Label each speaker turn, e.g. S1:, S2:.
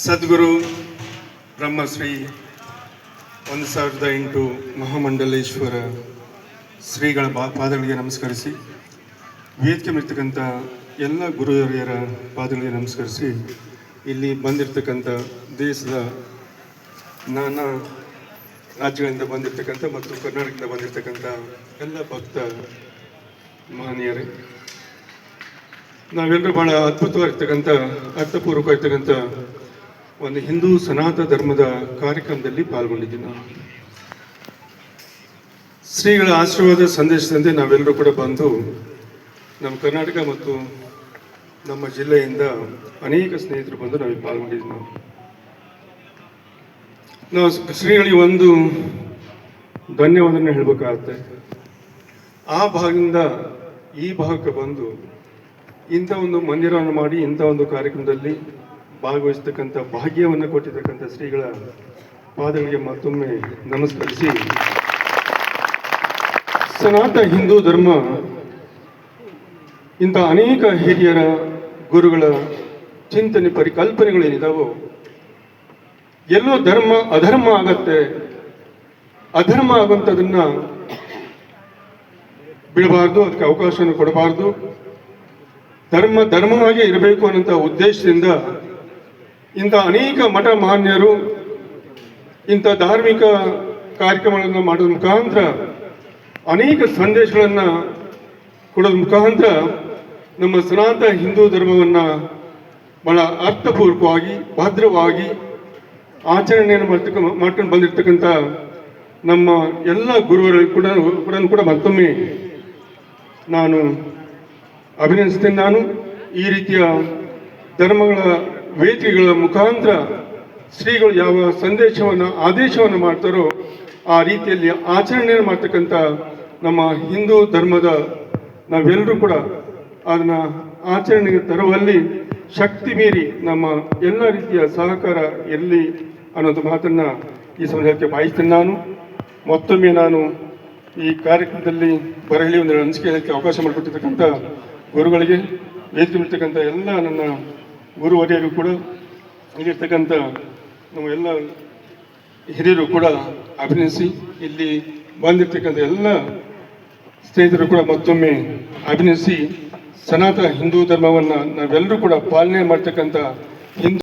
S1: ಸದ್ಗುರು ಬ್ರಹ್ಮಶ್ರೀ ಒಂದು ಸಾವಿರದ ಎಂಟು ಮಹಾಮಂಡಲೇಶ್ವರ ಶ್ರೀಗಳ ಬಾ ಪಾದಗಳಿಗೆ ನಮಸ್ಕರಿಸಿ ವೇದಿಕೆ ಮೇಲಿರ್ತಕ್ಕಂಥ ಎಲ್ಲ ಗುರುಹಿರಿಯರ ಪಾದಗಳಿಗೆ ನಮಸ್ಕರಿಸಿ, ಇಲ್ಲಿ ಬಂದಿರತಕ್ಕಂಥ ದೇಶದ ನಾನಾ ರಾಜ್ಯಗಳಿಂದ ಬಂದಿರತಕ್ಕಂಥ ಮತ್ತು ಕರ್ನಾಟಕದಿಂದ ಬಂದಿರತಕ್ಕಂಥ ಎಲ್ಲ ಭಕ್ತ ಮಹನೀಯರೇ, ನಾವೆಲ್ಲರೂ ಭಾಳ ಅದ್ಭುತವಾಗಿರ್ತಕ್ಕಂಥ, ಅರ್ಥಪೂರ್ವಕವಾಗಿರ್ತಕ್ಕಂಥ ಒಂದು ಹಿಂದೂ ಸನಾತನ ಧರ್ಮದ ಕಾರ್ಯಕ್ರಮದಲ್ಲಿ ಪಾಲ್ಗೊಂಡಿದ್ದೀನಿ. ನಾವು ಶ್ರೀಗಳ ಆಶೀರ್ವಾದ ಸಂದೇಶದಂತೆ ನಾವೆಲ್ಲರೂ ಕೂಡ ಬಂದು ನಮ್ಮ ಕರ್ನಾಟಕ ಮತ್ತು ನಮ್ಮ ಜಿಲ್ಲೆಯಿಂದ ಅನೇಕ ಸ್ನೇಹಿತರು ಬಂದು ನಾವು ಪಾಲ್ಗೊಂಡಿದ್ದೀವಿ. ನಾವು ನಾವು ಶ್ರೀಗಳಿಗೆ ಒಂದು ಧನ್ಯವಾದನ ಹೇಳಬೇಕಾಗತ್ತೆ. ಆ ಭಾಗದಿಂದ ಈ ಭಾಗಕ್ಕೆ ಬಂದು ಇಂಥ ಒಂದು ಮಂದಿರವನ್ನು ಮಾಡಿ ಇಂಥ ಒಂದು ಕಾರ್ಯಕ್ರಮದಲ್ಲಿ ಭಾಗವಹಿಸ್ತಕ್ಕಂಥ, ಭಾಗ್ಯವನ್ನು ಕೊಟ್ಟಿರ್ತಕ್ಕಂಥ ಶ್ರೀಗಳ ಪಾದಗಳಿಗೆ ಮತ್ತೊಮ್ಮೆ ನಮಸ್ಕರಿಸಿ. ಸನಾತನ ಹಿಂದೂ ಧರ್ಮ, ಇಂಥ ಅನೇಕ ಹಿರಿಯರ ಗುರುಗಳ ಚಿಂತನೆ ಪರಿಕಲ್ಪನೆಗಳೇನಿದಾವೋ, ಎಲ್ಲೋ ಧರ್ಮ ಅಧರ್ಮ ಆಗತ್ತೆ, ಅಧರ್ಮ ಆಗುವಂಥದನ್ನ ಬಿಡಬಾರ್ದು, ಅದಕ್ಕೆ ಅವಕಾಶವನ್ನು ಕೊಡಬಾರ್ದು. ಧರ್ಮ ಧರ್ಮವಾಗಿ ಇರಬೇಕು ಅನ್ನೋಂಥ ಉದ್ದೇಶದಿಂದ ಇಂಥ ಅನೇಕ ಮಠ ಮಾನ್ಯರು ಇಂಥ ಧಾರ್ಮಿಕ ಕಾರ್ಯಕ್ರಮಗಳನ್ನು ಮಾಡೋದ್ರ ಮುಖಾಂತರ ಅನೇಕ ಸಂದೇಶಗಳನ್ನು ಕೊಡೋದ್ರ ಮುಖಾಂತರ ನಮ್ಮ ಸನಾತನ ಹಿಂದೂ ಧರ್ಮವನ್ನು ಬಹಳ ಅರ್ಥಪೂರ್ವಕವಾಗಿ, ಭದ್ರವಾಗಿ ಆಚರಣೆಯನ್ನು ಮಾಡ್ತಕ್ಕ, ಮಾಡ್ಕೊಂಡು ಬಂದಿರತಕ್ಕಂಥ ನಮ್ಮ ಎಲ್ಲ ಗುರುಗಳಿಗೆ ಕೂಡ ಕೂಡ ಕೂಡ ಮತ್ತೊಮ್ಮೆ ನಾನು ಅಭಿನಂದಿಸ್ತೇನೆ ನಾನು. ಈ ರೀತಿಯ ಧರ್ಮಗಳ ವೇದಿಕೆಗಳ ಮುಖಾಂತರ ಶ್ರೀಗಳು ಯಾವ ಸಂದೇಶವನ್ನು, ಆದೇಶವನ್ನು ಮಾಡ್ತಾರೋ ಆ ರೀತಿಯಲ್ಲಿ ಆಚರಣೆಯನ್ನು ಮಾಡ್ತಕ್ಕಂಥ ನಮ್ಮ ಹಿಂದೂ ಧರ್ಮದ ನಾವೆಲ್ಲರೂ ಕೂಡ ಅದನ್ನು ಆಚರಣೆಗೆ ತರುವಲ್ಲಿ ಶಕ್ತಿ ಮೀರಿ ನಮ್ಮ ಎಲ್ಲ ರೀತಿಯ ಸಹಕಾರ ಇರಲಿ ಅನ್ನೋದು ಮಾತನ್ನು ಈ ಸಂದರ್ಭಕ್ಕೆ ಬಾಯಿಸ್ತೇನೆ ನಾನು. ಮತ್ತೊಮ್ಮೆ ನಾನು ಈ ಕಾರ್ಯಕ್ರಮದಲ್ಲಿ ಬರಲಿ ಒಂದು ಅನಿಸಿಕೆ ಅವಕಾಶ ಮಾಡಿಕೊಟ್ಟಿರ್ತಕ್ಕಂಥ ಗುರುಗಳಿಗೆ, ವೇದಿಕೆ ಬಿಡ್ತಕ್ಕಂಥ ಎಲ್ಲ ನನ್ನ ಗುರುವರಿಯರು ಕೂಡ ಇಲ್ಲಿರ್ತಕ್ಕಂಥ ನಮ್ಮ ಎಲ್ಲ ಹಿರಿಯರು ಕೂಡ ಅಭಿನಯಿಸಿ ಇಲ್ಲಿ ಬಂದಿರ್ತಕ್ಕಂಥ ಎಲ್ಲ ಸ್ನೇಹಿತರು ಕೂಡ ಮತ್ತೊಮ್ಮೆ ಅಭಿನಯಿಸಿ ಸನಾತನ ಹಿಂದೂ ಧರ್ಮವನ್ನು ನಾವೆಲ್ಲರೂ ಕೂಡ ಪಾಲನೆ ಮಾಡ್ತಕ್ಕಂಥ ಹಿಂದೂ